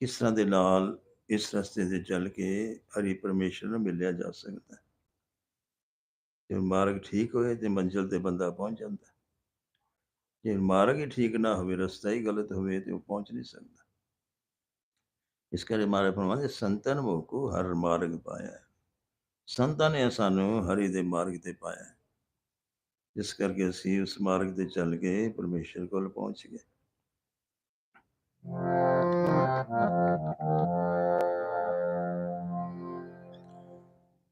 ਕਿਸ ਤਰ੍ਹਾਂ ਦੇ ਨਾਲ ਇਸ ਰਸਤੇ ਤੇ ਚੱਲ ਕੇ ਹਰੀ ਪਰਮੇਸ਼ਰ ਨੂੰ ਮਿਲਿਆ ਜਾ ਸਕਦਾ ਹੈ। ਜੇ ਮਾਰਗ ਠੀਕ ਹੋਏ ਤੇ ਮੰਜ਼ਿਲ ਤੇ ਬੰਦਾ ਪਹੁੰਚ ਜਾਂਦਾ ਜੇ ਮਾਰਗ ਹੀ ਠੀਕ ਨਾ ਹੋਵੇ, ਰਸਤਾ ਹੀ ਗਲਤ ਹੋਵੇ ਤੇ ਉਹ ਪਹੁੰਚ ਨਹੀਂ ਸਕਦਾ ਇਸ ਕਰਕੇ ਮਾਰੇ ਫਰਮਾਉਂਦੇ, ਸੰਤਨ ਮੋਕੂ, ਹਰ ਮਾਰਗ ਪਾਇਆ ਸੰਤਾਂ ਨੇ ਸਾਨੂੰ ਹਰੀ ਦੇ ਮਾਰਗ ਤੇ ਪਾਇਆ ਹੈ। ਜਿਸ ਕਰਕੇ ਅਸੀਂ ਉਸ ਮਾਰਗ ਤੇ ਚੱਲ ਕੇ ਪਰਮੇਸ਼ਰ ਕੋਲ ਪਹੁੰਚ ਗਏ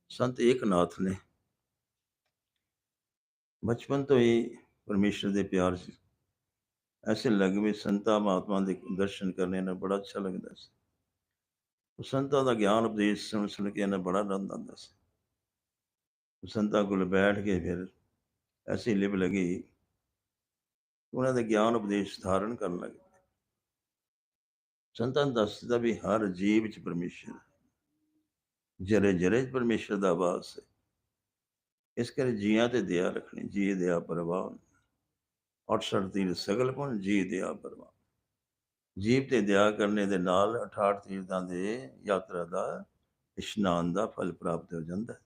ਸੰਤ ਏਕਨਾਥ ਨੇ ਬਚਪਨ ਤੋਂ ਹੀ ਪਰਮੇਸ਼ਰ ਦੇ ਪਿਆਰ 'ਚ ਐਸੇ ਲੱਗ ਵੀ ਸੰਤਾਂ ਮਹਾਤਮਾ ਦੇ ਦਰਸ਼ਨ ਕਰਨੇ ਨਾਲ ਬੜਾ ਅੱਛਾ ਲੱਗਦਾ ਸੀ। ਉਹ ਸੰਤਾਂ ਦਾ ਗਿਆਨ ਉਪਦੇਸ਼ ਸੁਣ ਸੁਣ ਕੇ ਇਹਨਾਂ ਬੜਾ ਆਨੰਦ ਆਉਂਦਾ ਸੀ। ਉਹ ਸੰਤਾਂ ਕੋਲ ਬੈਠ ਕੇ ਫਿਰ ਐਸੀ ਲਿਵ ਲਗੀ। ਉਹਨਾਂ ਦੇ ਗਿਆਨ ਉਪਦੇਸ਼ ਧਾਰਨ ਕਰਨ ਲੱਗੇ। ਸੰਤਾਂ ਨੇ ਦੱਸਦਾ ਵੀ ਹਰ ਜੀਵ ਚ ਪਰਮੇਸ਼ਰ ਜਰੇ ਜਰੇ 'ਚ ਪਰਮੇਸ਼ਰ ਦਾ ਵਾਸ ਹੈ। ਇਸ ਕਰਕੇ ਜੀਆਂ ਤੇ ਦਇਆ ਰੱਖਣੀ ਜੀ ਦਇਆ ਪਰਵਾਹ 68 ਤੀਰ ਸਗਲ ਪੁਨ ਜੀ ਦਇਆ ਪਰਵਾਹ ਜੀਵ ਤੇ ਦਇਆ ਕਰਨੇ ਦੇ ਨਾਲ 68 ਤੀਰਥਾਂ ਦੇ ਯਾਤਰਾ ਦਾ, ਇਸ਼ਨਾਨ ਦਾ ਫਲ ਪ੍ਰਾਪਤ ਹੋ ਜਾਂਦਾ ਹੈ।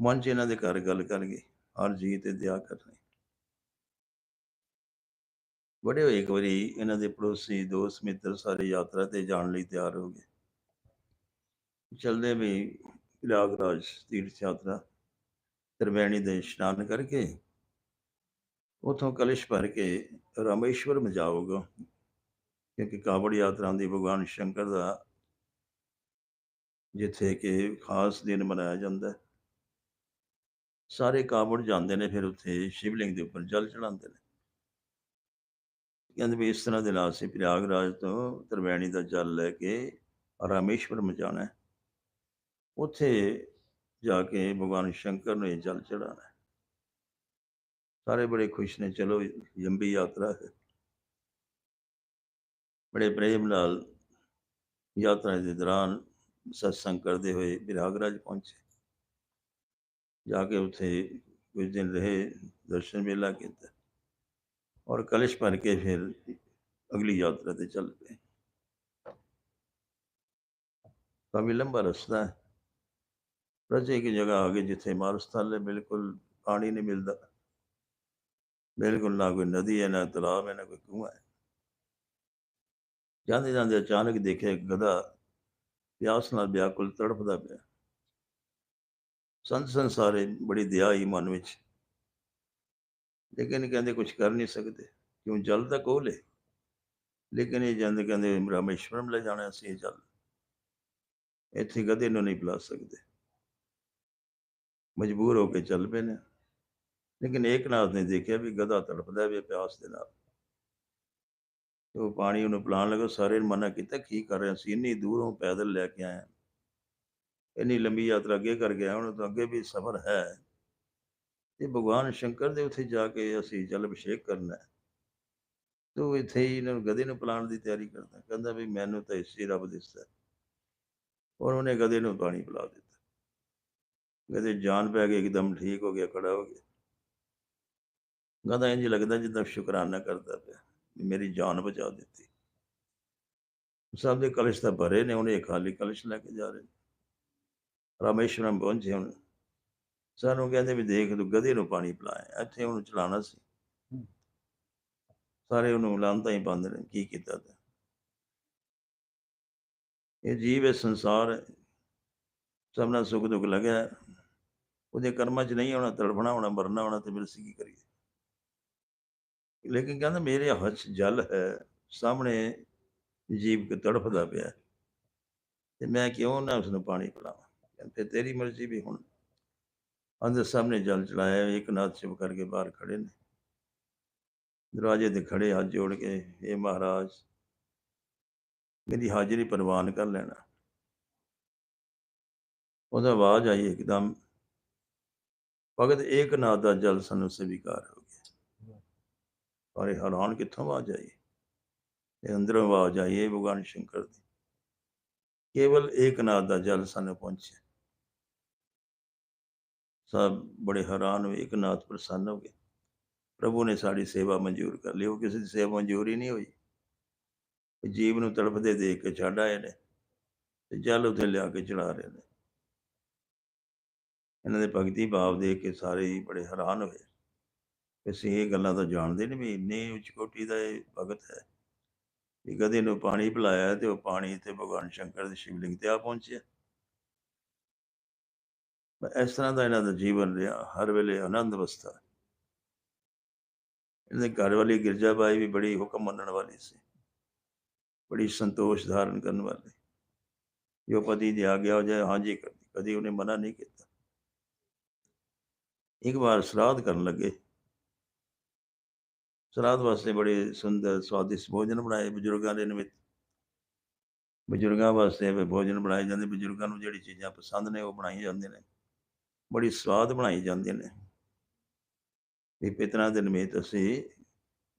ਮਨ ਚ ਇਹਨਾਂ ਦੇ ਘਰ ਗੱਲ ਕਰ ਗਏ, ਹਰ ਜੀ ਤੇ ਦਇਆ ਕਰਨੀ। ਬੜੇ ਹੋਏ ਇੱਕ ਵਾਰੀ ਇਹਨਾਂ ਦੇ ਪੜੋਸੀ ਦੋਸਤ ਮਿੱਤਰ ਸਾਰੇ ਯਾਤਰਾ ਤੇ ਜਾਣ ਲਈ ਤਿਆਰ ਹੋ ਗਏ। ਚਲਦੇ ਵੀ ਪ੍ਰਯਾਗਰਾਜ ਤੀਰਥ ਯਾਤਰਾ ਤ੍ਰਿਵੇਣੀ ਦੇ ਇਸ਼ਨਾਨ ਕਰਕੇ ਉਥੋਂ ਕਲਸ਼ ਭਰ ਕੇ ਰਾਮੇਸ਼ਵਰ ਜਾਓਗਾ ਕਿਉਂਕਿ ਕਾਵੜ ਯਾਤਰਾ ਦੀ ਭਗਵਾਨ ਸ਼ੰਕਰ ਦਾ ਜਿੱਥੇ ਕਿ ਖਾਸ ਦਿਨ ਮਨਾਇਆ ਜਾਂਦਾ ਹੈ। ਸਾਰੇ ਕਾਵੜ ਜਾਂਦੇ ਨੇ, ਫਿਰ ਉੱਥੇ ਸ਼ਿਵਲਿੰਗ ਦੇ ਉੱਪਰ ਜਲ ਚੜਾਉਂਦੇ ਨੇ। ਕਹਿੰਦੇ ਵੀ ਇਸ ਤਰ੍ਹਾਂ ਦੇ ਨਾਲ ਸੀ ਪ੍ਰਯਾਗਰਾਜ ਤੋਂ ਤ੍ਰਿਵੇਣੀ ਦਾ ਜਲ ਲੈ ਕੇ ਰਾਮੇਸ਼ਵਰਮ ਜਾਣਾ ਹੈ। ਉੱਥੇ ਜਾ ਕੇ ਭਗਵਾਨ ਸ਼ੰਕਰ ਨੂੰ ਇਹ ਜਲ ਚੜਾਣਾ ਹੈ। ਸਾਰੇ ਬੜੇ ਖੁਸ਼ ਨੇ, ਚਲੋ ਲੰਬੀ ਯਾਤਰਾ ਹੈ। ਬੜੇ ਪ੍ਰੇਮ ਨਾਲ ਯਾਤਰਾ ਦੇ ਦੌਰਾਨ ਸਤਸੰਗ ਕਰਦੇ ਹੋਏ ਪ੍ਰਯਾਗਰਾਜ ਪਹੁੰਚੇ। ਜਾ ਕੇ ਉੱਥੇ ਕੁਝ ਦਿਨ ਰਹੇ, ਦਰਸ਼ਨ ਮੇਲਾ ਕੀਤਾ। ਔਰ ਕਲਸ਼ ਭਰ ਕੇ ਫਿਰ ਅਗਲੀ ਯਾਤਰਾ ਤੇ ਚੱਲ ਪਏ ਕਾਫੀ ਲੰਬਾ ਰਸਤਾ ਹੈ ਰਜੇ ਕੀ ਜਗ੍ਹਾ ਆ ਗਈ ਜਿੱਥੇ ਮਾਰਸਥਲ ਹੈ ਬਿਲਕੁਲ ਪਾਣੀ ਨਹੀਂ ਮਿਲਦਾ ਬਿਲਕੁਲ ਨਾ ਕੋਈ ਨਦੀ ਹੈ ਨਾ ਤਲਾਬ ਹੈ ਨਾ ਕੋਈ ਕੂਆ ਹੈ ਜਾਂਦੇ ਜਾਂਦੇ ਅਚਾਨਕ ਦੇਖਿਆ ਇੱਕ ਗਧਾ ਪਿਆਸ ਨਾਲ ਵਿਆਕੁਲ ਤੜਫਦਾ ਪਿਆ ਸੰਤ ਸੰਸਾਰੇ ਬੜੀ ਦਇਆ ਹੀ ਮਨ ਵਿੱਚ ਲੇਕਿਨ ਕਹਿੰਦੇ ਕੁਝ ਕਰ ਨਹੀਂ ਸਕਦੇ। ਕਿਉਂ ਜਲ ਤਾਂ ਕੋਲ ਲੇਕਿਨ ਇਹ ਜਾਂਦੇ ਕਹਿੰਦੇ ਰਾਮੇਸ਼ਵਰਮ ਲੈ ਜਾਣਾ ਸੀ ਇਹ ਜਲ। ਇੱਥੇ ਗਧੇ ਨੂੰ ਨਹੀਂ ਪਿਲਾ ਸਕਦੇ। ਮਜਬੂਰ ਹੋ ਕੇ ਚੱਲ ਪਏ ਨੇ। ਲੇਕਿਨ ਏਕਨਾਥ ਨੇ ਦੇਖਿਆ ਵੀ ਗਧਾ ਤੜਪਦਾ ਵੀ ਪਿਆਸ ਦੇ ਨਾਲ। ਉਹ ਪਾਣੀ ਉਹਨੂੰ ਪਿਲਾਉਣ ਲੱਗਾ, ਸਾਰੇ ਨੇ ਮਨਾ ਕੀਤਾ, ਕੀ ਕਰ ਰਹੇ ਸੀ? ਇੰਨੀ ਦੂਰੋਂ ਪੈਦਲ ਲੈ ਕੇ ਆਏ ਹਾਂ। ਇੰਨੀ ਲੰਬੀ ਯਾਤਰਾ ਅੱਗੇ ਕਰ ਗਿਆ ਹੁਣ ਤਾਂ ਅੱਗੇ ਵੀ ਸਫ਼ਰ ਹੈ। ਤੇ ਭਗਵਾਨ ਸ਼ੰਕਰ ਦੇ ਉੱਥੇ ਜਾ ਕੇ ਅਸੀਂ ਜਲ ਅਭਿਸ਼ੇਕ ਕਰਨਾ ਹੈ। ਤੇ ਉਹ ਇੱਥੇ ਹੀ ਇਹਨਾਂ ਨੂੰ ਗਧੇ ਨੂੰ ਪਿਲਾਉਣ ਦੀ ਤਿਆਰੀ ਕਰਦਾ ਕਹਿੰਦਾ ਵੀ ਮੈਨੂੰ ਤਾਂ ਇਸੇ ਰੱਬ ਦਿਸਦਾ ਔਰ ਉਹਨੇ ਗਧੇ ਨੂੰ ਪਾਣੀ ਪਿਲਾ ਦਿੱਤਾ। ਗਧੇ ਜਾਨ ਪੈ ਗਈ, ਇੱਕਦਮ ਠੀਕ ਹੋ ਗਿਆ, ਖੜਾ ਹੋ ਗਿਆ। ਗਧਾ ਇੰਜ ਲੱਗਦਾ ਜਿੱਦਾਂ ਸ਼ੁਕਰਾਨਾ ਕਰਦਾ ਪਿਆ ਮੇਰੀ ਜਾਨ ਬਚਾ ਦਿੱਤੀ। ਸਭ ਦੇ ਕਲਸ਼ ਤਾਂ ਭਰੇ ਨੇ ਉਹਨੇ ਖਾਲੀ ਕਲਸ਼ ਲੈ ਕੇ ਜਾ ਰਹੇ ਨੇ। ਰਾਮੇਸ਼ਵਰਮ ਪਹੁੰਚੇ ਹੁਣ। ਸਾਨੂੰ ਕਹਿੰਦੇ ਵੀ ਦੇਖ ਤੂੰ ਗਧੇ ਨੂੰ ਪਾਣੀ ਪਿਲਾਇਆ ਇੱਥੇ ਉਹਨੂੰ ਚਲਾਉਣਾ ਸੀ। ਸਾਰੇ ਉਹਨੂੰ ਲਾਂਤਾਂ ਹੀ ਪਾਉਂਦੇ ਨੇ ਕੀ ਕੀਤਾ ਤੇ? ਇਹ ਜੀਵ ਹੈ ਸੰਸਾਰ ਹੈ। ਸਭਨਾ ਸੁੱਖ ਦੁੱਖ ਲੱਗਿਆ। ਉਹਦੇ ਕਰਮਾਂ 'ਚ ਨਹੀਂ ਆਉਣਾ ਤੜਫਣਾ ਹੋਣਾ ਮਰਨਾ ਹੋਣਾ ਤੇ ਫਿਰ ਅਸੀਂ ਕੀ ਕਰੀਏ? ਲੇਕਿਨ ਕਹਿੰਦਾ ਮੇਰੇ ਹੱਥ ਜਲ ਹੈ ਸਾਹਮਣੇ ਜੀਵ ਕਿ ਤੜਫਦਾ ਪਿਆ ਤੇ ਮੈਂ ਕਿਉਂ ਨਾ ਉਸ ਨੂੰ ਪਾਣੀ ਪਿਲਾਵਾਂ? ਕਹਿੰਦੇ ਤੇਰੀ ਮਰਜ਼ੀ ਵੀ ਹੁਣ। ਅੰਦਰ ਸਾਹਮਣੇ ਜਲ ਚਲਾਇਆ ਇੱਕ ਨਾਥ ਚੁੱਪ ਕਰਕੇ ਬਾਹਰ ਖੜੇ ਨੇ ਦਰਵਾਜ਼ੇ ਤੇ ਖੜੇ ਹੱਥ ਜੋੜ ਕੇ ਇਹ ਮਹਾਰਾਜ ਮੇਰੀ ਹਾਜ਼ਰੀ ਪ੍ਰਵਾਨ ਕਰ ਲੈਣਾ ਉਹਦਾ ਆਵਾਜ਼ ਆਈ ਇੱਕਦਮ ਭਗਤ ਏਕਨਾਥ ਦਾ ਜਲ ਸਾਨੂੰ ਸਵੀਕਾਰ ਹੋ ਗਿਆ ਸਾਰੇ ਹੈਰਾਨ ਕਿੱਥੋਂ ਆਵਾਜ਼ ਆਈ ਇਹ ਅੰਦਰੋਂ ਆਵਾਜ਼ ਆਈ ਹੈ ਭਗਵਾਨ ਸ਼ੰਕਰ ਦੀ ਕੇਵਲ ਏਕਨਾਥ ਦਾ ਜਲ ਸਾਨੂੰ ਪਹੁੰਚਿਆ ਸਭ ਬੜੇ ਹੈਰਾਨ ਹੋਏ, ਇੱਕ ਨਾਥ ਪ੍ਰਸੰਨ ਹੋ ਗਏ। ਪ੍ਰਭੂ ਨੇ ਸਾਡੀ ਸੇਵਾ ਮਨਜ਼ੂਰ ਕਰ ਲਈ, ਉਹ ਕਿਸੇ ਦੀ ਸੇਵਾ ਮਨਜ਼ੂਰ ਹੀ ਨਹੀਂ ਹੋਈ। ਜੀਵ ਨੂੰ ਤੜਫਦੇ ਦੇਖ ਕੇ ਛੱਡ ਆਏ ਨੇ ਤੇ ਜਲ ਉੱਤੇ ਲਿਆ ਕੇ ਚੜਾ ਰਹੇ ਨੇ। ਇਹਨਾਂ ਦੇ ਭਗਤੀ ਭਾਵ ਦੇਖ ਕੇ ਸਾਰੇ ਹੀ ਬੜੇ ਹੈਰਾਨ ਹੋਏ। ਅਸੀਂ ਇਹ ਗੱਲਾਂ ਤਾਂ ਜਾਣਦੇ ਨਹੀਂ ਵੀ ਇੰਨੀ ਉੱਚ ਕੋਟੀ ਦਾ ਇਹ ਭਗਤ ਹੈ। ਵੀ ਕਦੇ ਨੂੰ ਪਾਣੀ ਪਿਲਾਇਆ ਤੇ ਉਹ ਪਾਣੀ ਤੇ ਭਗਵਾਨ ਸ਼ੰਕਰ ਦੇ ਸ਼ਿਵਲਿੰਗ ਤੇ ਆ ਪਹੁੰਚਿਆ। ਇਸ ਤਰ੍ਹਾਂ ਦਾ ਇਹਨਾਂ ਦਾ ਜੀਵਨ ਰਿਹਾ, ਹਰ ਵੇਲੇ ਆਨੰਦ ਅਵਸਥਾ ਇਹਦੇ ਘਰ ਵਾਲੀ ਗਿਰਜਾਬਾਈ ਵੀ ਬੜੀ ਹੁਕਮ ਮੰਨਣ ਵਾਲੀ ਸੀ। ਬੜੀ ਸੰਤੋਸ਼ ਧਾਰਨ ਕਰਨ ਵਾਲੀ। ਜੋ ਪਤੀ ਦੀ ਆਗਿਆ ਹੋ ਜਾਏ, ਹਾਂਜੀ ਕਰਦੀ ਕਦੀ ਉਹਨੇ ਮਨਾ ਨਹੀਂ ਕੀਤਾ। ਇੱਕ ਵਾਰ ਸਰਾਧ ਕਰਨ ਲੱਗੇ। ਸਰਾਧ ਵਾਸਤੇ ਬੜੇ ਸੁੰਦਰ, ਸਵਾਦਿਸ਼ਟ ਭੋਜਨ ਬਣਾਏ ਬਜ਼ੁਰਗਾਂ ਦੇ ਨਿਮਿਤ। ਬਜ਼ੁਰਗਾਂ ਵਾਸਤੇ ਭੋਜਨ ਬਣਾਏ ਜਾਂਦੇ। ਬਜ਼ੁਰਗਾਂ ਨੂੰ ਜਿਹੜੀ ਚੀਜ਼ਾਂ ਪਸੰਦ ਨੇ, ਉਹ ਬਣਾਈ ਜਾਂਦੇ ਨੇ। ਬੜੀ ਸਵਾਦ ਬਣਾਈ ਜਾਂਦੇ ਨੇ। ਵੀ ਪਿਤਰਾਂ ਦੇ ਨਿਮਿਤ ਅਸੀਂ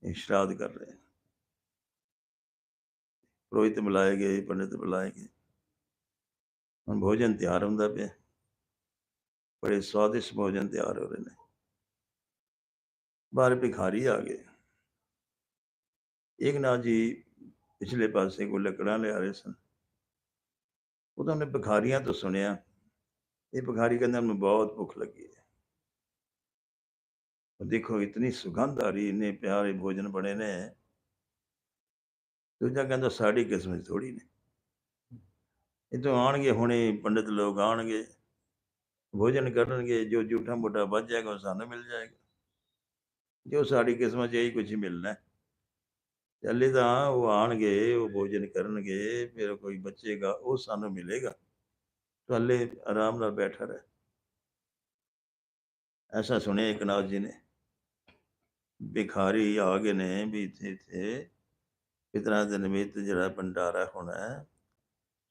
ਇਹ ਸ਼ਰਾਧ ਕਰ ਰਹੇ ਹਾਂ। ਪੁਰੋਹਿਤ ਬੁਲਾਏ ਗਏ, ਪੰਡਿਤ ਬੁਲਾਏ ਗਏ। ਹੁਣ ਭੋਜਨ ਤਿਆਰ ਹੁੰਦਾ ਪਿਆ। ਬੜੇ ਸਵਾਦਿਸ਼ਟ ਭੋਜਨ ਤਿਆਰ ਹੋ ਰਹੇ ਨੇ। ਬਾਹਰ ਭਿਖਾਰੀ ਆ ਗਏ। ਇੱਕ ਨਾ ਜੀ ਪਿਛਲੇ ਪਾਸੇ ਕੋ ਲੱਕੜਾਂ ਲਿਆ ਰਹੇ ਸਨ। ਉਹ ਤਾਂ ਉਹਨੇ ਭਿਖਾਰੀਆਂ ਤੋਂ ਸੁਣਿਆ। ਇਹ ਭਿਖਾਰੀ ਕਹਿੰਦਾ ਮੈਨੂੰ ਬਹੁਤ ਭੁੱਖ ਲੱਗੀ ਹੈ ਉਹ ਦੇਖੋ ਇਤਨੀ ਸੁਗੰਧ ਆ ਰਹੀ ਇੰਨੇ ਪਿਆਰੇ ਭੋਜਨ ਬਣੇ ਨੇ ਦੂਜਾ ਕਹਿੰਦਾ ਸਾਡੀ ਕਿਸਮਤ ਥੋੜੀ ਨੇ ਇਹ ਤੋਂ ਆਣਗੇ ਹੁਣੇ ਪੰਡਿਤ ਲੋਕ ਆਣਗੇ ਭੋਜਨ ਕਰਨਗੇ ਜੋ ਝੂਠਾ ਮੋਟਾ ਵੱਜ ਜਾਏਗਾ ਉਹ ਸਾਨੂੰ ਮਿਲ ਜਾਏਗਾ ਜੋ ਸਾਡੀ ਕਿਸਮਤ 'ਚ ਇਹੀ ਕੁਝ ਮਿਲਣਾ ਹੈ। ਚੱਲੇ ਤਾਂ ਉਹ ਆਣਗੇ ਉਹ ਭੋਜਨ ਕਰਨਗੇ ਫਿਰ ਕੋਈ ਬਚੇਗਾ ਉਹ ਸਾਨੂੰ ਮਿਲੇਗਾ ਚੱਲੇ ਆਰਾਮ ਨਾਲ ਬੈਠਾ ਰਹਿ ਐਸਾ ਸੁਣਿਆ ਇੱਕ ਨਾਥ ਜੀ ਨੇ ਭਿਖਾਰੀ ਆ ਗਏ ਨੇ ਵੀ ਇੱਥੇ ਇੱਥੇ ਇਤਨਾ ਦੇ ਨਿਮਿਤ ਜਿਹੜਾ ਭੰਡਾਰਾ ਹੋਣਾ ਹੈ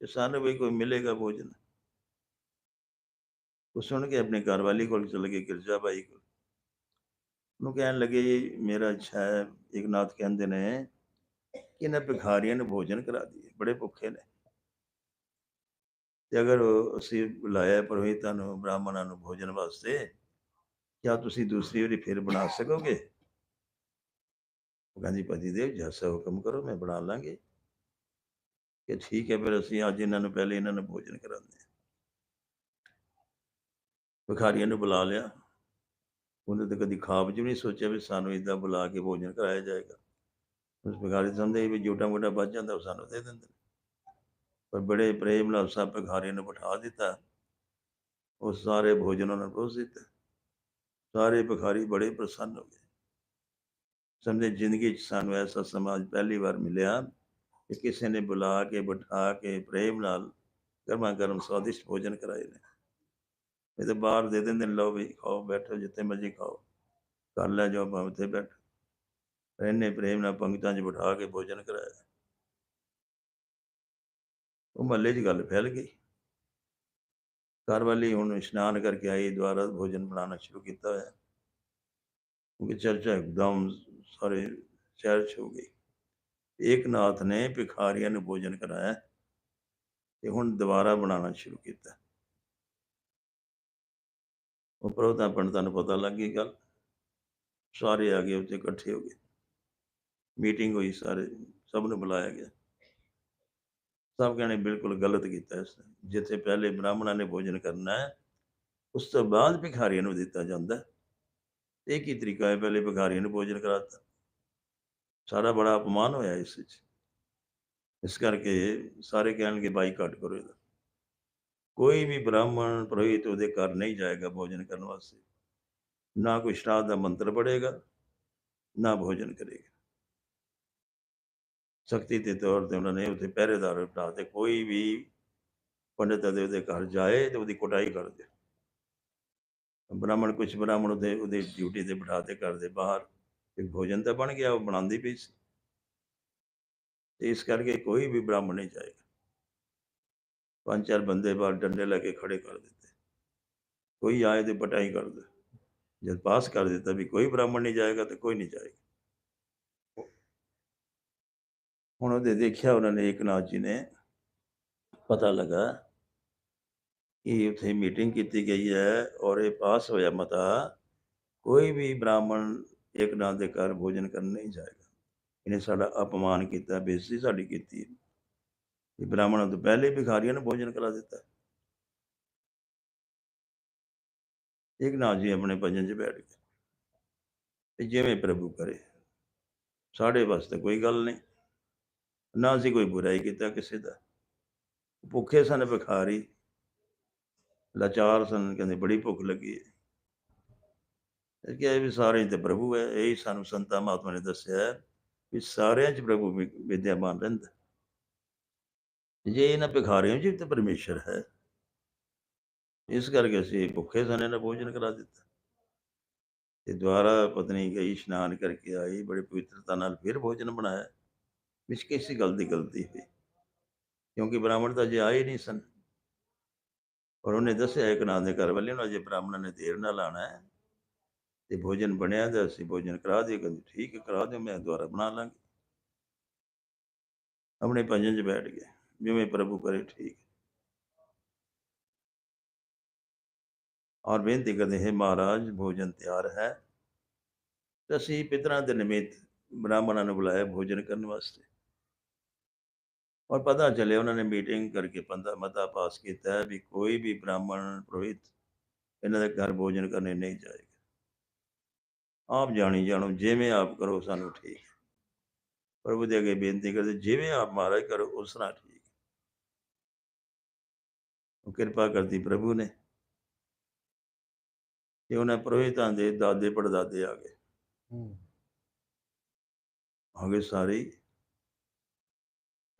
ਤੇ ਸਾਨੂੰ ਵੀ ਕੋਈ ਮਿਲੇਗਾ ਭੋਜਨ ਉਹ ਸੁਣ ਕੇ ਆਪਣੇ ਘਰ ਵਾਲੀ ਕੋਲ ਚਲੇ ਗਏ ਗਿਰਜਾ ਬਾਈ ਕੋਲ ਉਹਨੂੰ ਕਹਿਣ ਲੱਗੇ ਜੀ, ਮੇਰਾ ਇੱਛਾ ਹੈ ਇੱਕ ਨਾਥ ਕਹਿੰਦੇ ਨੇ ਕਿ ਇਹਨਾਂ ਭਿਖਾਰੀਆਂ ਨੂੰ ਭੋਜਨ ਕਰਾ ਦਈਏ ਬੜੇ ਭੁੱਖੇ ਨੇ ਤੇ ਅਗਰ ਉਹ ਅਸੀਂ ਬੁਲਾਇਆ ਪੁਰੋਹਿਤਾਂ ਨੂੰ, ਬ੍ਰਾਹਮਣਾਂ ਨੂੰ ਭੋਜਨ ਵਾਸਤੇ ਕਿਆ ਤੁਸੀਂ ਦੂਸਰੀ ਵਾਰੀ ਫਿਰ ਬਣਾ ਸਕੋਗੇ? ਉਹ ਕਹਿੰਦੀ ਪਤੀ ਦੇਵ ਜੈਸਾ ਹੁਕਮ ਕਰੋ, ਮੈਂ ਬਣਾ ਲਾਂਗੇ। ਕਿ ਠੀਕ ਹੈ, ਫਿਰ ਅਸੀਂ ਅੱਜ ਇਹਨਾਂ ਨੂੰ ਪਹਿਲੇ ਇਹਨਾਂ ਨੂੰ ਭੋਜਨ ਕਰਾਉਂਦੇ ਹਾਂ। ਭਿਖਾਰੀਆਂ ਨੂੰ ਬੁਲਾ ਲਿਆ। ਉਹਨੇ ਤਾਂ ਕਦੀ ਖਾਬ 'ਚ ਵੀ ਨਹੀਂ ਸੋਚਿਆ ਵੀ ਸਾਨੂੰ ਇਦਾਂ ਬੁਲਾ ਕੇ ਭੋਜਨ ਕਰਾਇਆ ਜਾਏਗਾ। ਉਸ ਭਿਖਾਰੀ ਸਮਝਦੇ ਵੀ ਜੋਟਾ ਮੋਟਾ ਬਚ ਜਾਂਦਾ, ਉਹ ਸਾਨੂੰ ਦੇ ਦਿੰਦੇ ਨੇ। ਪਰ ਬੜੇ ਪ੍ਰੇਮ ਨਾਲ ਸਭ ਭਿਖਾਰੀਆਂ ਨੂੰ ਬਿਠਾ ਦਿੱਤਾ। ਉਹ ਸਾਰੇ ਭੋਜਨ ਉਹਨਾਂ ਨੂੰ ਪਰੋਸ ਦਿੱਤਾ। ਸਾਰੇ ਭਿਖਾਰੀ ਬੜੇ ਪ੍ਰਸੰਨ ਹੋ ਗਏ। ਸਮਝੇ, ਜ਼ਿੰਦਗੀ 'ਚ ਸਾਨੂੰ ਐਸਾ ਸਮਾਜ ਪਹਿਲੀ ਵਾਰ ਮਿਲਿਆ ਕਿ ਕਿਸੇ ਨੇ ਬੁਲਾ ਕੇ, ਬਿਠਾ ਕੇ, ਪ੍ਰੇਮ ਨਾਲ ਗਰਮਾ ਗਰਮ ਸਵਾਦਿਸ਼ਟ ਭੋਜਨ ਕਰਾਏ ਨੇ। ਇਹ ਤਾਂ ਬਾਹਰ ਦੇ ਦਿੰਦੇ ਨੇ, ਲਓ ਵੀ ਖਾਓ, ਬੈਠੋ, ਜਿੱਥੇ ਮਰਜ਼ੀ ਖਾਓ। ਕਰ ਲੈ ਜਾਓ, ਭਾਵੇਂ ਉੱਥੇ ਬੈਠੋ। ਪਰ ਇਹਨੇ ਪ੍ਰੇਮ ਨਾਲ ਪੰਗਤਾਂ 'ਚ ਬਿਠਾ ਕੇ ਭੋਜਨ ਕਰਾਇਆ। ਉਹ ਮਹੱਲੇ 'ਚ ਗੱਲ ਫੈਲ ਗਈ। ਘਰ ਵਾਲੀ ਹੁਣ ਇਸ਼ਨਾਨ ਕਰਕੇ ਆਈ ਦੁਆਰਾ ਭੋਜਨ ਬਣਾਉਣਾ ਸ਼ੁਰੂ ਕੀਤਾ ਹੋਇਆ। ਕਿਉਂਕਿ ਚਰਚਾ ਇੱਕਦਮ ਸਾਰੇ ਸ਼ਹਿਰ 'ਚ ਹੋ ਗਈ। ਏਕ ਨਾਥ ਨੇ ਭਿਖਾਰੀਆਂ ਨੂੰ ਭੋਜਨ ਕਰਾਇਆ ਤੇ ਹੁਣ ਦੁਬਾਰਾ ਬਣਾਉਣਾ ਸ਼ੁਰੂ ਕੀਤਾ। ਉਹ ਪ੍ਰੋਤਾ ਪੰਡਤਾਂ ਨੂੰ ਪਤਾ ਲੱਗ ਗਈ ਗੱਲ। ਸਾਰੇ ਆ ਗਏ, ਉੱਥੇ ਇਕੱਠੇ ਹੋ ਗਏ। ਮੀਟਿੰਗ ਹੋਈ, ਸਾਰੇ ਸਭ ਨੂੰ ਬੁਲਾਇਆ ਗਿਆ। ਸਭ ਕਹਿੰਦੇ ਬਿਲਕੁਲ ਗਲਤ ਕੀਤਾ ਇਸ ਨੇ। ਜਿੱਥੇ ਪਹਿਲੇ ਬ੍ਰਾਹਮਣਾਂ ਨੇ ਭੋਜਨ ਕਰਨਾ ਹੈ, ਉਸ ਤੋਂ ਬਾਅਦ ਭਿਖਾਰੀਆਂ ਨੂੰ ਦਿੱਤਾ ਜਾਂਦਾ ਇਹ ਕੀ ਤਰੀਕਾ ਹੈ? ਪਹਿਲੇ ਭਿਖਾਰੀਆਂ ਨੂੰ ਭੋਜਨ ਕਰਾਤਾ। ਸਾਰਾ ਬੜਾ ਅਪਮਾਨ ਹੋਇਆ ਇਸ ਵਿੱਚ। ਇਸ ਕਰਕੇ ਸਾਰੇ ਕਹਿਣਗੇ ਬਾਈਕਾਟ ਕਰੋ ਇਹਦਾ। ਕੋਈ ਵੀ ਬ੍ਰਾਹਮਣ ਪ੍ਰੋਹਿਤ ਉਹਦੇ ਘਰ ਨਹੀਂ ਜਾਏਗਾ ਭੋਜਨ ਕਰਨ ਵਾਸਤੇ। ਨਾ ਕੋਈ ਸ਼ਰਾਧ ਦਾ ਮੰਤਰ ਪੜੇਗਾ ਨਾ ਭੋਜਨ ਕਰੇਗਾ। ਸ਼ਕਤੀ ਦੇ ਤੌਰ ਤੇ ਉਹਨਾਂ ਨੇ ਉੱਥੇ ਪਹਿਰੇਦਾਰ ਬਿਠਾ ਤੇ ਕੋਈ ਵੀ ਪੰਡਿਤ ਦੇ ਉਹਦੇ ਘਰ ਜਾਏ ਤੇ ਉਹਦੀ ਕੁਟਾਈ ਕਰ ਕਰਦੇ ਬ੍ਰਾਹਮਣ ਕੁਛ ਬ੍ਰਾਹਮਣ ਉਹਦੇ, ਉਹਦੀ ਡਿਊਟੀ ਤੇ ਬਿਠਾ ਤੇ ਘਰ ਦੇ ਬਾਹਰ। ਇੱਕ ਭੋਜਨ ਤਾਂ ਬਣ ਗਿਆ, ਉਹ ਬਣਾਉਂਦੀ ਪਈ ਸੀ। ਤੇ ਇਸ ਕਰਕੇ ਕੋਈ ਵੀ ਬ੍ਰਾਹਮਣ ਨਹੀਂ ਜਾਏਗਾ। ਪੰਜ ਚਾਰ ਬੰਦੇ ਬਾਹਰ ਡੰਡੇ ਲੈ ਕੇ ਖੜੇ ਕਰ ਦਿੱਤੇ। ਕੋਈ ਆਏ ਤੇ ਪਟਾਈ ਕਰ ਦੇ। ਜਦ ਪਾਸ ਕਰ ਦਿੱਤਾ ਵੀ ਕੋਈ ਬ੍ਰਾਹਮਣ ਨਹੀਂ ਜਾਏਗਾ ਤੇ ਕੋਈ ਨਹੀਂ ਜਾਏਗਾ। ਹੁਣ ਉਹਦੇ ਦੇਖਿਆ ਉਹਨਾਂ ਨੇ ਏਕਨਾਥ ਜੀ ਨੇ। ਪਤਾ ਲੱਗਾ ਕਿ ਉੱਥੇ ਮੀਟਿੰਗ ਕੀਤੀ ਗਈ ਹੈ ਔਰ ਇਹ ਪਾਸ ਹੋਇਆ ਮਤਾ। ਕੋਈ ਵੀ ਬ੍ਰਾਹਮਣ ਏਕਨਾਥ ਦੇ ਘਰ ਭੋਜਨ ਕਰਨ ਨਹੀਂ ਜਾਏਗਾ। ਇਹਨੇ ਸਾਡਾ ਅਪਮਾਨ ਕੀਤਾ, ਬੇਇੱਜ਼ਤੀ ਸਾਡੀ ਕੀਤੀ। ਹੈ। ਇਹ ਬ੍ਰਾਹਮਣਾਂ ਤੋਂ ਪਹਿਲੇ ਭਿਖਾਰੀਆਂ ਨੂੰ ਭੋਜਨ ਕਰਾ ਦਿੱਤਾ। ਏਕਨਾਥ ਜੀ ਆਪਣੇ ਭਜਨ 'ਚ ਬੈਠ ਗਏ। ਤੇ ਜਿਵੇਂ ਪ੍ਰਭੂ ਕਰੇ। ਸਾਡੇ ਵਾਸਤੇ ਕੋਈ ਗੱਲ ਨਹੀਂ। ਨਾ ਅਸੀਂ ਕੋਈ ਬੁਰਾਈ ਕੀਤਾ ਕਿਸੇ ਦਾ। ਭੁੱਖੇ ਸਨ ਭਿਖਾਰੀ। ਲਾਚਾਰ ਸਨ, ਕਹਿੰਦੇ ਬੜੀ ਭੁੱਖ ਲੱਗੀ ਹੈ ਇਹ ਕਿਹਾ ਵੀ ਸਾਰੇ ਤੇ ਪ੍ਰਭੂ ਹੈ, ਇਹ ਹੀ ਸਾਨੂੰ ਸੰਤਾਂ ਮਹਾਤਮਾ ਨੇ ਦੱਸਿਆ ਵੀ ਸਾਰਿਆਂ 'ਚ ਪ੍ਰਭੂ ਵਿ- ਵਿਦਿਆਮਾਨ ਰਹਿੰਦਾ। ਜੇ ਇਹਨਾਂ ਭਿਖਾਰੀਆਂ 'ਚ ਵੀ ਪਰਮੇਸ਼ਰ ਹੈ। ਇਸ ਕਰਕੇ ਅਸੀਂ ਭੁੱਖੇ ਸਨ, ਇਹਨਾਂ ਭੋਜਨ ਕਰਾ ਦਿੱਤਾ। ਤੇ ਦੁਆਰਾ ਪਤਨੀ ਗਈ, ਇਸ਼ਨਾਨ ਕਰਕੇ ਆਈ, ਬੜੀ ਪਵਿੱਤਰਤਾ ਨਾਲ ਫਿਰ ਭੋਜਨ ਬਣਾਇਆ। ਵਿੱਚ ਕਿਸੇ ਗੱਲ ਦੀ ਗਲਤੀ ਹੋਈ। ਕਿਉਂਕਿ ਬ੍ਰਾਹਮਣ ਤਾਂ ਜੇ ਆਏ ਨਹੀਂ ਸਨ। ਔਰ ਉਹਨੇ ਦੱਸਿਆ ਇੱਕ ਨਾਂ ਦੇ ਘਰ ਵਾਲੇ ਨੂੰ, ਅਜੇ ਬ੍ਰਾਹਮਣ ਨੇ ਦੇਰ ਨਾਲ ਆਣਾ ਹੈ। ਤੇ ਭੋਜਨ ਬਣਿਆ ਤਾਂ ਅਸੀਂ ਭੋਜਨ ਕਰਾ ਦਿਓ, ਕਹਿੰਦੇ ਠੀਕ ਹੈ, ਕਰਾ ਦਿਓ, ਮੈਂ ਦੁਆਰਾ ਬਣਾ ਲਾਂਗੀ। ਆਪਣੇ ਭਜਨ 'ਚ ਬੈਠ ਗਏ ਜਿਵੇਂ ਪ੍ਰਭੂ ਕਰੇ ਠੀਕ। ਔਰ ਬੇਨਤੀ ਕਰਦੇ, ਹੈ ਮਹਾਰਾਜ, ਭੋਜਨ ਤਿਆਰ ਹੈ। ਅਸੀਂ ਪਿਤਰਾਂ ਦੇ ਨਿਮਿਤ ਬ੍ਰਾਹਮਣਾਂ ਨੂੰ ਬੁਲਾਇਆ ਭੋਜਨ ਕਰਨ ਵਾਸਤੇ। ਔਰ ਪਤਾ ਚੱਲਿਆ ਉਹਨਾਂ ਨੇ ਮੀਟਿੰਗ ਕਰਕੇ ਪੰਦਾ ਮਤਾ ਪਾਸ ਕੀਤਾ ਹੈ ਵੀ ਕੋਈ ਵੀ ਬ੍ਰਾਹਮਣ ਪ੍ਰੋਹਿਤ ਇਹਨਾਂ ਦੇ ਘਰ ਭੋਜਨ ਕਰਨੇ ਨਹੀਂ ਜਾਏਗਾ ਆਪ ਜਾਣੀ ਜਾਣੋ ਜਿਵੇਂ ਆਪ ਕਰੋ ਸਾਨੂੰ ਠੀਕ ਹੈ। ਪ੍ਰਭੂ ਦੇ ਅੱਗੇ ਬੇਨਤੀ ਕਰਦੇ ਜਿਵੇਂ ਆਪ ਮਹਾਰਾਜ ਕਰੋ ਉਸ ਤਰ੍ਹਾਂ ਠੀਕ ਹੈ। ਉਹ ਕਿਰਪਾ ਕਰਦੀ ਪ੍ਰਭੂ ਨੇ ਤੇ ਉਹਨਾਂ ਪ੍ਰੋਹਿਤਾਂ ਦੇ ਦਾਦੇ ਪੜਦਾਦੇ ਆ ਗਏ ਆ ਗਏ ਸਾਰੇ ਹੀ।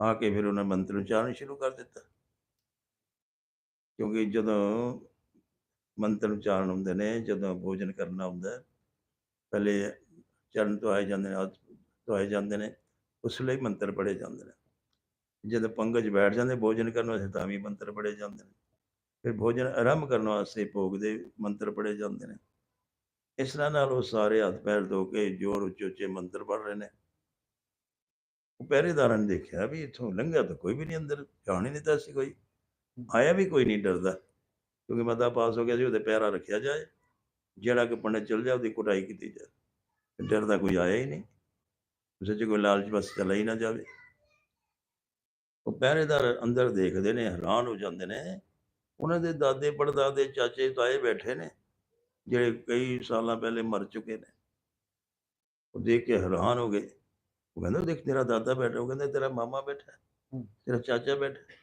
ਆ ਕੇ ਫਿਰ ਉਹਨਾਂ ਮੰਤਰ ਉਚਾਰਨ ਸ਼ੁਰੂ ਕਰ ਦਿੱਤਾ। ਕਿਉਂਕਿ ਜਦੋਂ ਮੰਤਰ ਉਚਾਰਨ ਹੁੰਦੇ ਨੇ, ਜਦੋਂ ਭੋਜਨ ਕਰਨਾ ਹੁੰਦਾ, ਪਹਿਲੇ ਚਰਨ ਤੋਂ ਆਏ ਜਾਂਦੇ ਨੇ ਹੱਥ ਜਾਂਦੇ ਨੇ, ਉਸ ਲਈ ਮੰਤਰ ਪੜ੍ਹੇ ਜਾਂਦੇ ਨੇ। ਜਦੋਂ ਪੰਗਜ ਬੈਠ ਜਾਂਦੇ ਭੋਜਨ ਕਰਨ ਵਾਸਤੇ, ਤਾਂ ਵੀ ਮੰਤਰ ਪੜ੍ਹੇ ਜਾਂਦੇ ਨੇ। ਫਿਰ ਭੋਜਨ ਆਰੰਭ ਕਰਨ ਵਾਸਤੇ ਭੋਗ ਦੇ ਮੰਤਰ ਪੜ੍ਹੇ ਜਾਂਦੇ ਨੇ। ਇਸ ਤਰ੍ਹਾਂ ਨਾਲ ਉਹ ਸਾਰੇ ਹੱਥ ਪੈਰ ਧੋ ਕੇ ਜੋਰ ਉੱਚੇ ਉੱਚੇ ਮੰਤਰ ਪੜ੍ਹ ਰਹੇ ਨੇ। ਉਹ ਪਹਿਰੇਦਾਰਾਂ ਨੇ ਦੇਖਿਆ ਵੀ ਇੱਥੋਂ ਲੰਘਿਆ ਤਾਂ ਕੋਈ ਵੀ ਨਹੀਂ ਅੰਦਰ, ਜਾਣ ਹੀ ਨਹੀਂ ਦਿੱਤਾ ਸੀ ਕੋਈ। ਆਇਆ ਵੀ ਕੋਈ ਨਹੀਂ ਡਰਦਾ, ਕਿਉਂਕਿ ਮਤਾ ਪਾਸ ਹੋ ਗਿਆ ਸੀ, ਉਹਦੇ ਪਹਿਰਾ ਰੱਖਿਆ ਜਾਏ, ਜਿਹੜਾ ਕਿ ਪੰਡਤ ਚਲ ਜਾ ਉਹਦੀ ਕੁਟਾਈ ਕੀਤੀ ਜਾਏ। ਡਰਦਾ ਕੋਈ ਆਇਆ ਹੀ ਨਹੀਂ। ਉਸੇ 'ਚ ਕੋਈ ਲਾਲਚ ਬਸ ਚਲਾ ਹੀ ਨਾ ਜਾਵੇ। ਉਹ ਪਹਿਰੇਦਾਰ ਅੰਦਰ ਦੇਖਦੇ ਨੇ, ਹੈਰਾਨ ਹੋ ਜਾਂਦੇ ਨੇ। ਉਹਨਾਂ ਦੇ ਦਾਦੇ, ਪੜਦਾਦੇ, ਚਾਚੇ, ਤਾਏ ਬੈਠੇ ਨੇ, ਜਿਹੜੇ ਕਈ ਸਾਲਾਂ ਪਹਿਲੇ ਮਰ ਚੁੱਕੇ ਨੇ। ਉਹ ਦੇਖ ਕੇ ਹੈਰਾਨ ਹੋ ਗਏ। ਉਹ ਕਹਿੰਦਾ ਦੇਖ ਤੇਰਾ ਦਾਦਾ ਬੈਠਾ। ਉਹ ਕਹਿੰਦਾ ਤੇਰਾ ਮਾਮਾ ਬੈਠਾ। ਤੇਰਾ ਚਾਚਾ ਬੈਠਾ।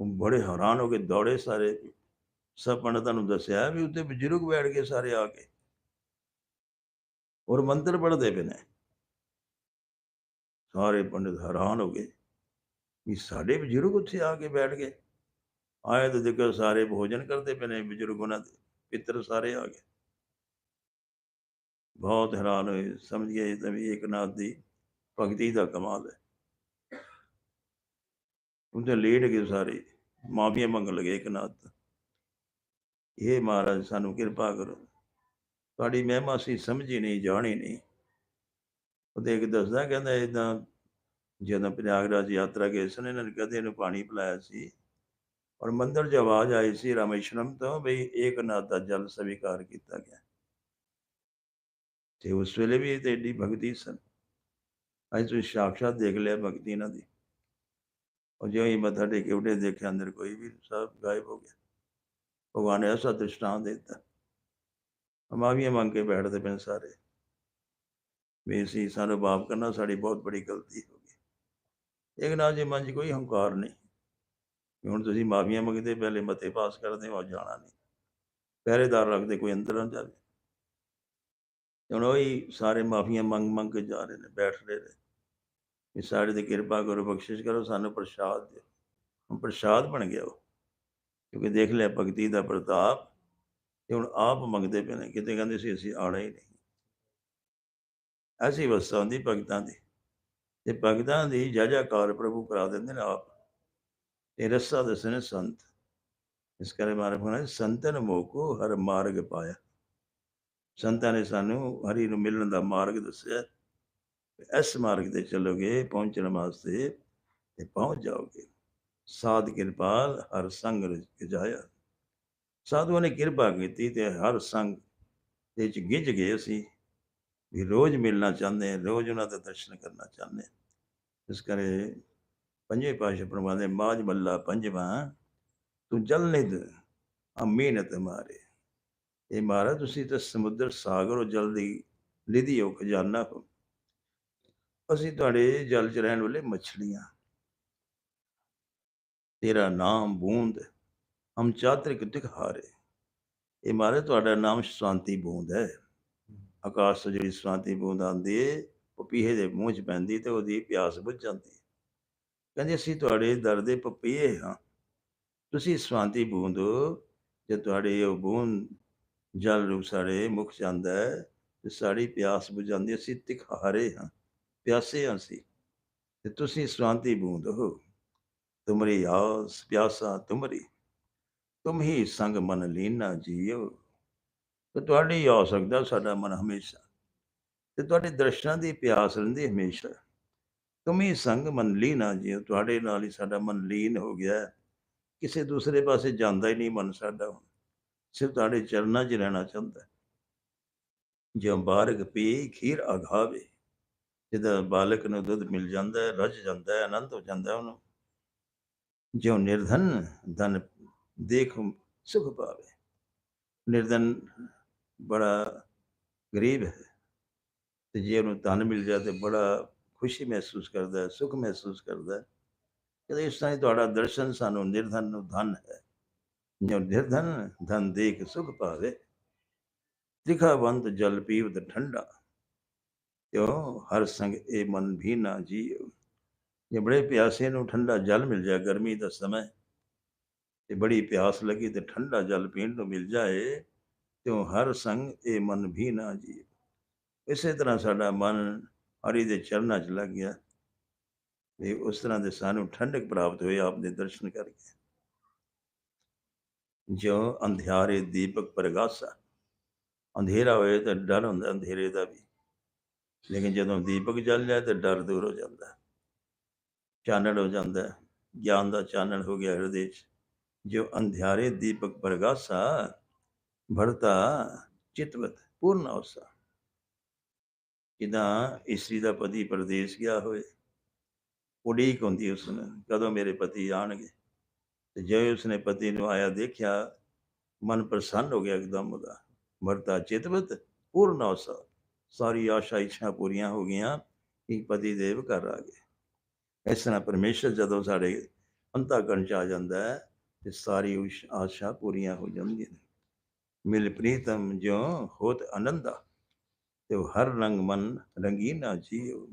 ਉਹ ਬੜੇ ਹੈਰਾਨ ਹੋ ਕੇ ਦੌੜੇ ਸਾਰੇ। ਸਭ ਪੰਡਤਾਂ ਨੂੰ ਦੱਸਿਆ ਵੀ ਉੱਤੇ ਬਜ਼ੁਰਗ ਬੈਠ ਗਏ ਸਾਰੇ ਆ ਕੇ। ਔਰ ਮੰਤਰ ਪੜ੍ਹਦੇ ਪਏ ਨੇ। ਸਾਰੇ ਪੰਡਤ ਹੈਰਾਨ ਹੋ ਗਏ ਵੀ ਸਾਡੇ ਬਜ਼ੁਰਗ ਉੱਥੇ ਆ ਕੇ ਬੈਠ ਗਏ। ਆਏ ਤਾਂ ਦੇਖੋ ਸਾਰੇ ਭੋਜਨ ਕਰਦੇ ਪਏ ਨੇ ਬਜ਼ੁਰਗ ਉਹਨਾਂ ਦੇ ਪਿੱਤਰ ਸਾਰੇ ਆ ਗਏ। ਬਹੁਤ ਹੈਰਾਨ ਹੋਏ ਸਮਝ ਗਏ ਤਾਂ ਵੀ ਏਕਨਾਥ ਦੀ ਭਗਤੀ ਦਾ ਕਮਾਲ ਹੈ। ਉਹਦੇ ਲੇਟ ਗਏ ਸਾਰੇ। ਮਾਫੀਆਂ ਮੰਗਣ ਲਗੇ ਏਕਨਾਥ ਤੋਂ। ਇਹ ਮਹਾਰਾਜ, ਸਾਨੂੰ ਕਿਰਪਾ ਕਰੋ। ਤੁਹਾਡੀ ਮਹਿਮਾ ਸੀ ਸਮਝੀ ਨਹੀਂ, ਜਾਣੀ ਨਹੀਂ। ਉਹਦੇ ਇੱਕ ਦੱਸਦਾ, ਕਹਿੰਦਾ ਇਦਾਂ ਜਦੋਂ ਪ੍ਰਯਾਗਰਾਜ ਯਾਤਰਾ ਗਏ ਸਨ, ਇਹਨਾਂ ਨੇ ਕਦੇ ਇਹਨੂੰ ਪਾਣੀ ਪਿਲਾਇਆ ਸੀ। ਔਰ ਮੰਦਰ 'ਚ ਆਵਾਜ਼ ਆਈ ਸੀ ਰਾਮੇਸ਼ਵਰਮ ਤੋਂ ਵੀ ਏਕਨਾਥ ਦਾ ਜਲ ਸਵੀਕਾਰ ਕੀਤਾ ਗਿਆ। ਤੇ ਉਸ ਵੇਲੇ ਵੀ ਇਹ ਤੇ ਏਡੀ ਭਗਤੀ ਸਨ। ਅੱਜ ਤੁਸੀਂ ਸਾਖਸ਼ਾਤ ਦੇਖ ਲਿਆ ਭਗਤੀ ਇਹਨਾਂ ਦੀ। ਔਰ ਜਿਉਂ ਹੀ ਮੱਥਾ ਟੇਕੇ ਉੱਠੇ, ਦੇਖਿਆ ਅੰਦਰ ਕੋਈ ਵੀ ਸਭ ਗਾਇਬ ਹੋ ਗਿਆ। ਭਗਵਾਨ ਨੇ ਐਸਾ ਦ੍ਰਿਸ਼ਟਾਂਤ ਦੇ ਦਿੱਤਾ। ਮਾਵੀਆਂ ਮੰਗ ਕੇ ਬੈਠਦੇ ਪਏ ਨੇ ਸਾਰੇ। ਵੀ ਅਸੀਂ ਸਾਨੂੰ ਬਾਪ ਕਰਨਾ, ਸਾਡੀ ਬਹੁਤ ਬੜੀ ਗਲਤੀ ਹੋ ਗਈ। ਇੱਕ ਨਾਲ ਜੇ ਮਨ 'ਚ ਕੋਈ ਹੰਕਾਰ ਨਹੀਂ। ਵੀ ਹੁਣ ਤੁਸੀਂ ਮਾਫੀਆਂ ਮੰਗਦੇ, ਪਹਿਲੇ ਮਤੇ ਪਾਸ ਕਰਦੇ ਹੋ ਜਾਣਾ ਨਹੀਂ। ਪਹਿਰੇਦਾਰ ਰੱਖਦੇ, ਕੋਈ ਅੰਦਰ ਨਾ ਜਾਵੇ। ਹੁਣ ਉਹੀ ਸਾਰੇ ਮਾਫੀਆਂ ਮੰਗ ਮੰਗ ਕੇ ਜਾ ਰਹੇ ਨੇ ਬੈਠ ਰਹੇ। ਨੇ ਵੀ ਸਾਡੇ ਤੇ ਕਿਰਪਾ ਕਰੋ, ਬਖਸ਼ਿਸ਼ ਕਰੋ, ਸਾਨੂੰ ਪ੍ਰਸ਼ਾਦ ਦਿਓ। ਹੁਣ ਪ੍ਰਸ਼ਾਦ ਬਣ ਗਿਆ ਉਹ, ਕਿਉਂਕਿ ਦੇਖ ਲਿਆ ਭਗਤੀ ਦਾ ਪ੍ਰਤਾਪ, ਤੇ ਹੁਣ ਆਪ ਮੰਗਦੇ ਪਏ ਨੇ, ਕਿਤੇ ਕਹਿੰਦੇ ਸੀ ਅਸੀਂ ਆਣਾ ਹੀ ਨਹੀਂ। ਐਸੀ ਅਵਸਥਾ ਹੁੰਦੀ ਭਗਤਾਂ ਦੀ, ਤੇ ਭਗਤਾਂ ਦੀ ਜਾਜਾਕਾਰ ਪ੍ਰਭੂ ਕਰਾ ਦਿੰਦੇ ਨੇ ਆਪ। ਇਹ ਰਸਾ ਨੇ ਸੰਤ। ਇਸ ਕਰੇ ਮਾਰੇ ਬਣਾ ਸੰਤਨ ਮੋਕੋ ਹਰ ਮਾਰਗ ਪਾਇਆ। ਸੰਤਾਂ ਨੇ ਸਾਨੂੰ ਹਰੀ ਨੂੰ ਮਿਲਣ ਦਾ ਮਾਰਗ ਦੱਸਿਆ। ਇਸ ਮਾਰਗ ਤੇ ਚੱਲੋਗੇ, ਪਹੁੰਚਣ ਵਾਸਤੇ ਤੇ ਪਹੁੰਚ ਜਾਓਗੇ। ਸਾਧ ਕਿਰਪਾਲ ਹਰ ਸੰਗ ਰਜ ਜਾਇਆ। ਸਾਧੂਆਂ ਨੇ ਕਿਰਪਾ ਕੀਤੀ ਤੇ ਹਰ ਸੰਗ ਦੇ ਚ ਗਿੱਜ ਗਏ ਅਸੀਂ। ਵੀ ਰੋਜ਼ ਮਿਲਣਾ ਚਾਹੁੰਦੇ ਹਾਂ, ਰੋਜ਼ ਉਹਨਾਂ ਦੇ ਦਰਸ਼ਨ ਕਰਨਾ ਚਾਹੁੰਦੇ ਇਸ ਕਰੇ ਪੰਜਵੇਂ ਪਾਤਸ਼ਾਹ ਫਰਮਾਉਂਦੇ ਮਾਝ ਮੱਲਾ ਪੰਜਵਾਂ, ਤੂੰ ਜਲ ਨਿਧ ਅਮੀਨਤ ਮਾਰੇ। ਇਹ ਮਹਾਰਾਜ, ਤੁਸੀਂ ਤਾਂ ਸਮੁੰਦਰ ਸਾਗਰ ਉਹ ਜਲ ਦੀ ਨਿਧੀ ਹੋ, ਖਜ਼ਾਨਾ ਹੋ। ਅਸੀਂ ਤੁਹਾਡੇ ਜਲ ਚ ਰਹਿਣ ਵਾਲੇ ਮੱਛਲੀਆਂ। ਤੇਰਾ ਨਾਮ ਬੂੰਦ ਹਮ ਚਾਤਰਿਕ ਦਿਖਾਰੇ ਇਹ ਮਹਾਰਾਜ ਤੁਹਾਡਾ ਨਾਮ ਸ਼ਾਂਤੀ ਬੂੰਦ ਹੈ। ਆਕਾਸ਼ ਤੋਂ ਜਿਹੜੀ ਸ਼ਾਂਤੀ ਬੂੰਦ ਆਉਂਦੀ ਹੈ ਪਪੀਹੇ ਦੇ ਮੂੰਹ 'ਚ ਪੈਂਦੀ ਤੇ ਉਹਦੀ ਪਿਆਸ ਬੁੱਝ ਜਾਂਦੀ ਹੈ ਕਹਿੰਦੇ ਅਸੀਂ ਤੁਹਾਡੇ ਦਰ ਦੇ ਪਪੀਏ ਹਾਂ। ਤੁਸੀਂ ਸ਼ਾਂਤੀ ਬੂੰਦ ਜੇ ਤੁਹਾਡੇ ਉਹ ਬੂੰਦ ਜਲ ਰੂਪ ਸਾਡੇ ਮੁਖ ਜਾਂਦਾ ਹੈ ਤੇ ਸਾਡੀ ਪਿਆਸ ਬੁਝਾਉਂਦੀ ਹੈ। ਅਸੀਂ ਤਿਖਾਰੇ ਹਾਂ। ਪਿਆਸੇ ਹਾਂ ਸੀ ਤੇ ਤੁਸੀਂ ਸ਼ਾਂਤੀ ਬੂੰਦ ਹੋ। ਤੁਮਰੀ ਆਸ ਪਿਆਸਾ ਤੁਮਰੀ, ਤੁਮ ਹੀ ਸੰਗ ਮਨ ਲੀਨਾ ਜੀਓ। ਤੇ ਤੁਹਾਡੀ ਹੀ ਸਕਦਾ ਸਾਡਾ ਮਨ ਹਮੇਸ਼ਾ, ਤੇ ਤੁਹਾਡੇ ਦਰਸ਼ਨਾਂ ਦੀ ਪਿਆਸ ਰਹਿੰਦੀ ਹਮੇਸ਼ਾ। ਤੁਮ ਹੀ ਸੰਗ ਮਨ ਲੀਨਾ ਜੀਓ, ਤੁਹਾਡੇ ਨਾਲ ਹੀ ਸਾਡਾ ਮਨ ਲੀਨ ਹੋ ਗਿਆ ਕਿਸੇ ਦੂਸਰੇ ਪਾਸੇ ਜਾਂਦਾ ਹੀ ਨਹੀਂ ਮਨ ਸਾਡਾ ਹੁਣ, ਸਿਰਫ ਤੁਹਾਡੇ ਚਰਨਾਂ 'ਚ ਰਹਿਣਾ ਚਾਹੁੰਦਾ ਹੈ। ਜਿਉ ਪੀ ਖੀਰ ਅਘਾਵੇ ਜਿਹਦਾ ਬਾਲਕ ਨੂੰ ਦੁੱਧ ਮਿਲ ਜਾਂਦਾ ਹੈ, ਰਜ ਜਾਂਦਾ ਹੈ, ਆਨੰਦ ਹੋ ਜਾਂਦਾ ਹੈ ਉਹਨੂੰ। ਜਿਉ ਨਿਰਧਨ ਧਨ ਦੇਖ ਸੁਖ ਪਾਵੇ। ਨਿਰਧਨ ਬੜਾ ਗਰੀਬ ਹੈ। ਤੇ ਜੇ ਉਹਨੂੰ ਧਨ ਮਿਲ ਜਾਏ ਤੇ ਬੜਾ ਖੁਸ਼ੀ ਮਹਿਸੂਸ ਕਰਦਾ ਹੈ, ਸੁਖ ਮਹਿਸੂਸ ਕਰਦਾ ਹੈ। ਕਿ ਇਸ ਤਰ੍ਹਾਂ ਹੀ ਤੁਹਾਡਾ ਦਰਸ਼ਨ ਸਾਨੂੰ ਨਿਰਧਨ ਨੂੰ ਧਨ ਹੈ। ਜੋ ਨਿਰਧਨ ਧਨ ਦੇਖ ਸੁਖ ਪਾਵੇ। ਤਿਖਾਵੰਤ ਜਲ ਪੀਵਤ ਠੰਡਾ। ਕਿਉ? ਹਰ ਸੰਗ ਇਹ ਮਨ ਵੀ ਨਾ ਜੀਉ। ਜੇ ਬੜੇ ਪਿਆਸੇ ਨੂੰ ਠੰਡਾ ਜਲ ਮਿਲ ਜਾਏ, ਗਰਮੀ ਦਾ ਸਮਾਂ ਤੇ ਬੜੀ ਪਿਆਸ ਲੱਗੀ ਤੇ ਠੰਡਾ ਜਲ ਪੀਣ ਨੂੰ ਮਿਲ ਜਾਏ, ਤਿਉ ਹਰ ਸੰਗ ਇਹ ਮਨ ਵੀ ਨਾ ਜੀਉ। ਇਸੇ ਤਰ੍ਹਾਂ ਸਾਡਾ ਮਨ ਹਰੀ ਦੇ ਚਰਨਾਂ 'ਚ ਲੱਗ ਗਿਆ। ਵੀ ਉਸ ਤਰ੍ਹਾਂ ਦੇ ਸਾਨੂੰ ਠੰਡਕ ਪ੍ਰਾਪਤ ਹੋਈ ਆਪ ਦੇ ਦਰਸ਼ਨ ਕਰਕੇ। ਜੋ ਅੰਧਿਆਰੇ ਦੀਪਕ ਪ੍ਰਗਾਸਾ। ਅੰਧੇਰਾ ਹੋਏ ਤਾਂ ਡਰ ਹੁੰਦਾ, ਅੰਧੇਰੇ ਦਾ ਵੀ। ਲੇਕਿਨ ਜਦੋਂ ਦੀਪਕ ਜਲ ਜਾਏ ਤਾਂ ਡਰ ਦੂਰ ਹੋ ਜਾਂਦਾ ਹੈ। ਚਾਨਣ ਹੋ ਜਾਂਦਾ ਹੈ। ਗਿਆਨ ਦਾ ਚਾਨਣ ਹੋ ਗਿਆ ਹਿਰਦੇ 'ਚ। ਜੋ ਅੰਧਿਆਰੇ ਦੀਪਕ ਪ੍ਰਗਾਸਾ ਭਰਤਾ ਚਿਤਵਤ, ਪੂਰਨ ਅਵਸਾ ਜਿੱਦਾਂ ਇਸਤਰੀ ਦਾ ਪਤੀ ਪਰਦੇਸ ਗਿਆ ਹੋਏ ਉਡੀਕ ਹੁੰਦੀ ਉਸ ਨੂੰ, ਕਦੋਂ ਮੇਰੇ ਪਤੀ ਆਣਗੇ? ਤੇ ਜੇ ਉਸਨੇ ਪਤੀ ਨੂੰ ਆਇਆ ਦੇਖਿਆ, ਮਨ ਪ੍ਰਸੰਨ ਹੋ ਗਿਆ ਇੱਕਦਮ ਉਹਦਾ। ਮਰਤਾ ਚਿਤਵਤ, ਪੂਰਨ ਅਵਸਾ ਸਾਰੀ ਆਸ਼ਾ ਇੱਛਾ ਪੂਰੀਆਂ ਹੋ ਗਈਆਂ ਕਿ ਪਤੀ ਦੇਵ ਘਰ ਆ ਗਏ। ਇਸ ਤਰ੍ਹਾਂ ਪਰਮੇਸ਼ਰ ਜਦੋਂ ਸਾਡੇ ਅੰਤःਕਰਨ ਚ ਆ ਜਾਂਦਾ ਹੈ, ਤੇ ਸਾਰੀ ਉਸ, ਆਸ਼ਾ ਪੂਰੀਆਂ ਹੋ ਜਾਂਦੀਆਂ ਨੇ। ਮਿਲ ਪ੍ਰੀਤਮ ਜੋ ਹੋਤ ਆਨੰਦਾ, ਤੇ ਉਹ ਹਰ ਰੰਗ ਮਨ ਰੰਗੀਨਾ ਜੀਉ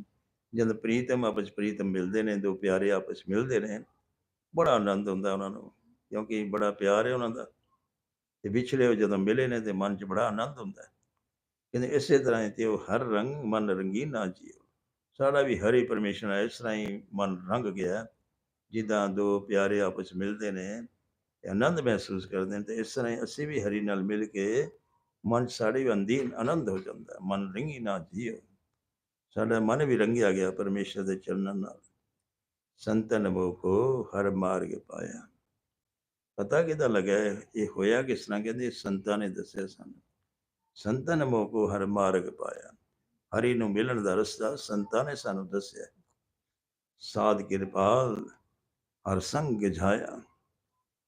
ਜਦ ਪ੍ਰੀਤਮ ਆਪਸ ਪ੍ਰੀਤਮ ਮਿਲਦੇ ਨੇ, ਦੋ ਪਿਆਰੇ ਆਪਸ ਮਿਲਦੇ ਨੇ, ਬੜਾ ਆਨੰਦ ਹੁੰਦਾ ਉਹਨਾਂ ਨੂੰ, ਕਿਉਂਕਿ ਬੜਾ ਪਿਆਰ ਹੈ ਉਹਨਾਂ ਦਾ। ਤੇ ਵਿਛੜੇ ਜਦੋਂ ਮਿਲੇ ਨੇ, ਤੇ ਮਨ 'ਚ ਬੜਾ ਆਨੰਦ ਹੁੰਦਾ ਕਹਿੰਦੇ ਇਸੇ ਤਰ੍ਹਾਂ ਹੀ ਤੇ ਉਹ ਹਰ ਰੰਗ ਮਨ ਰੰਗੀਨਾ ਜੀਓ। ਸਾਡਾ ਵੀ ਹਰੀ ਪਰਮੇਸ਼ਰ ਹੈ ਇਸ ਤਰ੍ਹਾਂ ਹੀ ਮਨ ਰੰਗ ਗਿਆ, ਜਿੱਦਾਂ ਦੋ ਪਿਆਰੇ ਆਪਸ ਮਿਲਦੇ ਨੇ ਤੇ ਆਨੰਦ ਮਹਿਸੂਸ ਕਰਦੇ ਨੇ ਤੇ ਇਸ ਤਰ੍ਹਾਂ ਹੀ ਅਸੀਂ ਵੀ ਹਰੀ ਨਾਲ ਮਿਲ ਕੇ ਮਨ 'ਚ ਸਾਡੇ ਵੀ ਅੰਦੀਨ ਆਨੰਦ ਹੋ ਜਾਂਦਾ, ਮਨ ਰੰਗੀ ਨਾ ਜੀਓ। ਸਾਡਾ ਮਨ ਵੀ ਰੰਗਿਆ ਗਿਆ ਪਰਮੇਸ਼ਰ ਦੇ ਚਰਨਾਂ ਨਾਲ। ਸੰਤਨ ਮੋਹ ਕੋ ਹਰ ਮਾਰਗ ਪਾਇਆ। ਪਤਾ ਕਿਦਾਂ ਲੱਗਾ ਇਹ ਇਹ ਹੋਇਆ ਕਿਸ ਤਰ੍ਹਾਂ? ਕਹਿੰਦੇ ਸੰਤਾਂ ਨੇ ਦੱਸਿਆ ਸਾਨੂੰ। ਸੰਤਨ ਮੋਹ ਕੋ ਹਰ ਮਾਰਗ ਪਾਇਆ। ਹਰੀ ਨੂੰ ਮਿਲਣ ਦਾ ਰਸਤਾ ਸੰਤਾਂ ਨੇ ਸਾਨੂੰ ਦੱਸਿਆ। ਸਾਧ ਕਿਰਪਾਲ ਹਰ ਸੰਗ ਗਝਾਇਆ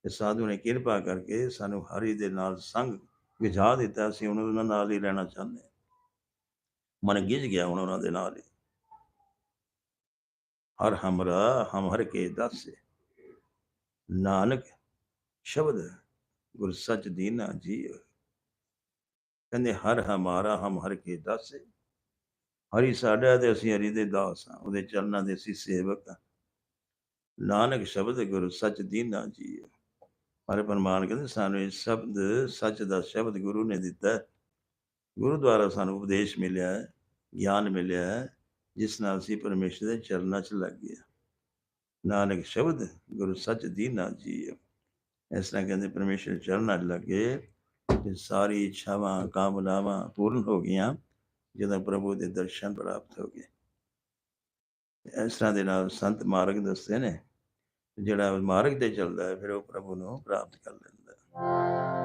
ਤੇ ਸਾਧੂ ਨੇ ਕਿਰਪਾ ਕਰਕੇ ਸਾਨੂੰ ਹਰੀ ਦੇ ਨਾਲ ਸੰਗ ਗਝਾ ਦਿੱਤਾ। ਅਸੀਂ ਹੁਣ ਉਹਨਾਂ ਨਾਲ ਹੀ ਰਹਿਣਾ ਚਾਹੁੰਦੇ ਮਨ ਗਿਜ ਗਿਆ ਹੁਣ ਉਹਨਾਂ ਦੇ ਨਾਲ ਹੀ। ਹਰ ਹਮਰਾ ਹਮ ਹਰ ਕੇ ਦਾਸੇ। ਨਾਨਕ ਸ਼ਬਦ ਗੁਰ ਸਚ ਦੀਨਾ ਜੀ ਕਹਿੰਦੇ, ਹਰ ਹਮਾਰਾ ਹਮ ਹਰ ਕੇ ਦਾਸੇ ਹਰੀ ਸਾਡਾ ਤੇ ਅਸੀਂ ਹਰੀ ਦੇ ਦਾਸ ਹਾਂ ਉਹਦੇ ਚਰਨਾਂ ਦੇ ਅਸੀਂ ਸੇਵਕ ਹਾਂ ਨਾਨਕ ਸ਼ਬਦ ਗੁਰ ਸਚ ਦੀਨਾ ਜੀ ਹਰ ਪਰਮਾਨ ਕਹਿੰਦੇ, ਸਾਨੂੰ ਇਹ ਸ਼ਬਦ, ਸੱਚ ਦਾ ਸ਼ਬਦ ਗੁਰੂ ਨੇ ਦਿੱਤਾ ਗੁਰੂ ਦੁਆਰਾ ਸਾਨੂੰ ਉਪਦੇਸ਼ ਮਿਲਿਆ ਹੈ, ਗਿਆਨ ਮਿਲਿਆ ਹੈ, ਜਿਸ ਨਾਲ ਅਸੀਂ ਪਰਮੇਸ਼ਰ ਦੇ ਚਰਨਾਂ 'ਚ ਲੱਗ ਗਏ ਨਾਨਕ ਸ਼ਬਦ ਗੁਰੂ ਸੱਚ ਦੀਨਾ ਜੀ ਇਸ ਤਰ੍ਹਾਂ ਕਹਿੰਦੇ, ਪਰਮੇਸ਼ਰ ਚਰਨਾਂ 'ਚ ਲੱਗੇ। ਤੇ ਸਾਰੀ ਇੱਛਾਵਾਂ, ਕਾਮਨਾਵਾਂ ਪੂਰਨ ਹੋ ਗਈਆਂ, ਜਦੋਂ ਪ੍ਰਭੂ ਦੇ ਦਰਸ਼ਨ ਪ੍ਰਾਪਤ ਹੋ ਗਏ। ਇਸ ਤਰ੍ਹਾਂ ਦੇ ਨਾਲ ਸੰਤ ਮਾਰਗ ਦੱਸਦੇ ਨੇ, ਜਿਹੜਾ ਮਾਰਗ ਤੇ ਚੱਲਦਾ ਹੈ, ਫਿਰ ਉਹ ਪ੍ਰਭੂ ਨੂੰ ਪ੍ਰਾਪਤ ਕਰ ਲੈਂਦਾ ਹੈ।